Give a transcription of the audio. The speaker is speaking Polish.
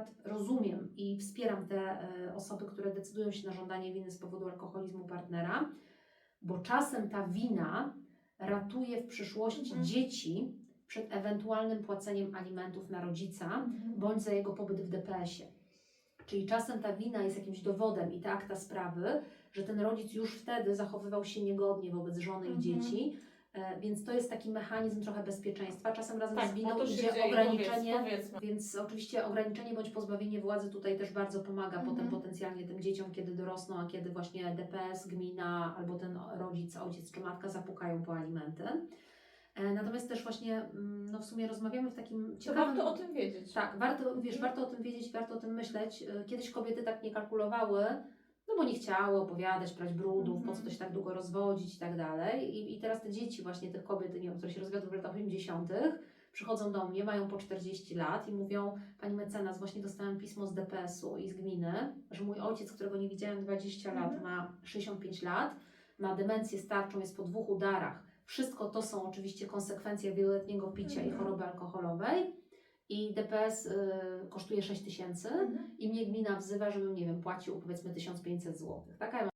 akurat rozumiem i wspieram te e, osoby, które decydują się na żądanie winy z powodu alkoholizmu partnera, bo czasem ta wina ratuje w przyszłości Mhm. dzieci przed ewentualnym płaceniem alimentów na rodzica bądź za jego pobyt w DPS-ie. Czyli czasem ta wina jest jakimś dowodem i ta akta sprawy, że ten rodzic już wtedy zachowywał się niegodnie wobec żony Mhm. i dzieci. E, Więc to jest taki mechanizm trochę bezpieczeństwa. Czasem razem Tak, z bo winą to idzie ograniczenie. Powiedz, powiedzmy. Więc oczywiście ograniczenie bądź pozbawienie władzy tutaj też bardzo pomaga Mhm. potem potencjalnie tym dzieciom, kiedy dorosną, a kiedy właśnie DPS, gmina albo ten rodzic, ojciec czy matka zapukają po alimenty. E, Natomiast też właśnie, mm, no w sumie rozmawiamy w takim To ciekawym... warto o tym wiedzieć. Tak, warto, wiesz, Mhm. warto o tym wiedzieć, warto o tym myśleć. Y, Kiedyś kobiety tak nie kalkulowały, no bo nie chciały opowiadać, brać brudów, po co to Mhm. się tak długo rozwodzić i tak dalej. I, I teraz te dzieci właśnie tych kobiet, nie wiem, które się rozwiodły w latach 80., przychodzą do mnie, mają po 40 lat i mówią, pani mecenas, właśnie dostałem pismo z DPS-u i z gminy, że mój ojciec, którego nie widziałem 20 lat, Mhm. ma 65 lat, ma demencję starczą, jest po dwóch udarach. Wszystko to są oczywiście konsekwencje wieloletniego picia i Mhm. choroby alkoholowej. I DPS y, kosztuje 6 tysięcy Mhm. i mnie gmina wzywa, żebym, nie wiem, płacił powiedzmy 1500 zł. Tak?